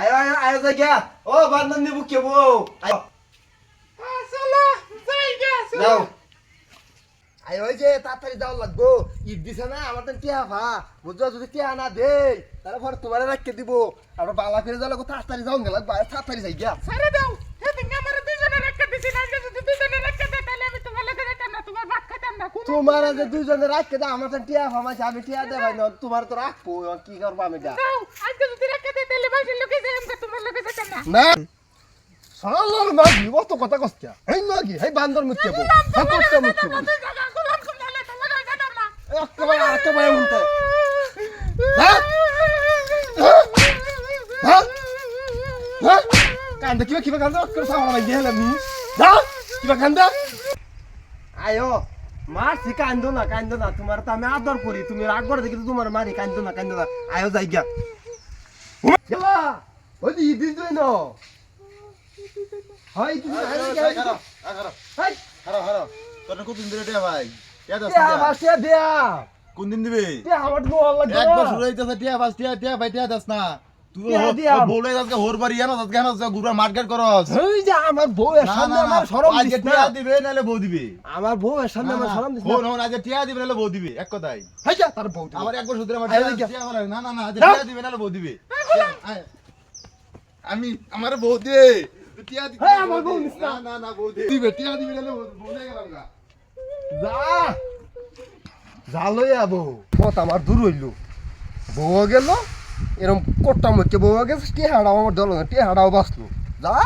আয় আয় আয় যাই গিয়া ও বান্ধব নিবু কে বউ আয় চলো যাই গে যাও আয় ওই যে তাড়াতাড়ি যাও লাগবো। ঈদ দিছে না আমার তো টিয়া ভা বুঝছ যদি টিয়া না দেই তাহলে পরে তোমার রাখতে দিব। আমরা বালা ফিরে যাও লাগবো তাড়াতাড়ি যাও গেলাম তাড়াতাড়ি যাই গিয়া। ছেড়ে দাও তোমার যে দুজনে রাখতে দাও আমার টিয়া ভামাইছে আমি টিয়া দে ভাই না তোমার তো রাখব কি করব আমি যা আজকে যদি দেয় তাহলে বাসের লোকে যাই আমরা তোমার লেগে যেতাম না। না। সালার মাগি অত কথা কস্তিয়া হেই মাগি হেই বান্দর লেগে যেতাম না একেবারে একেবারে উল্টে। হ্যাঁ? হ্যাঁ? হ্যাঁ? কান্দা কিবা কিবা কান্দা? করে সামনে মাই গেলাম নি। যা কিবা কান্দা? আয়ো মারছি কান্দো না কান্দো না। তোমার তো আমি আদর করি। তুমি রাগ করে দেখি তোমার মারি কান্দো না কান্দো না। আয়ো যাই গিয়া। বাবা ওই দি দিস তুই না হয় তুমি আয়ো গিয়া হাই হারো হারো তোর কতদিন ধরে টিয়া ভাই? টিয়া দাস টিয়া বাসিয়া দিয়া কোন দিন দিবি? টিয়া আমার নোয়াল লাগবে এক বছর হইতেছে টিয়া বাস টিয়া টিয়া ভাই টিয়া দাস না। তুই বলে আজকে হোর বাড়ি জানো আজকে জানো গুড়া মার্কেট করস। এই যে আমার বউ এর না সামনে না না আমার শরম দিস না। টিয়া দিবে নাহলে বউ দিবে। আমার বউ এর সামনে আমার শরম দিস না। ফোন হন টিয়া দিবে নাহলে বউ দিবে এক কথাই হাই তার বউ আমার ধরে টিয়া- না না না টিয়া দিবে বউ দিবে। আমি আমার বউ দে। টিয়া দিবি হ্যাঁ, আমার বউ নিস না। না না না বউ দে। দিবে টিয়া দিবে নাহলে বউ- বউ দিয়ে গেলাম গা। যা। আবো। মত আমার দূর হইল। বউ গেল এরকম কোট্টা মধ্যে বউ গেছে টেহাড়াও আমার দল টিহাড়াও বাঁচলো। যা।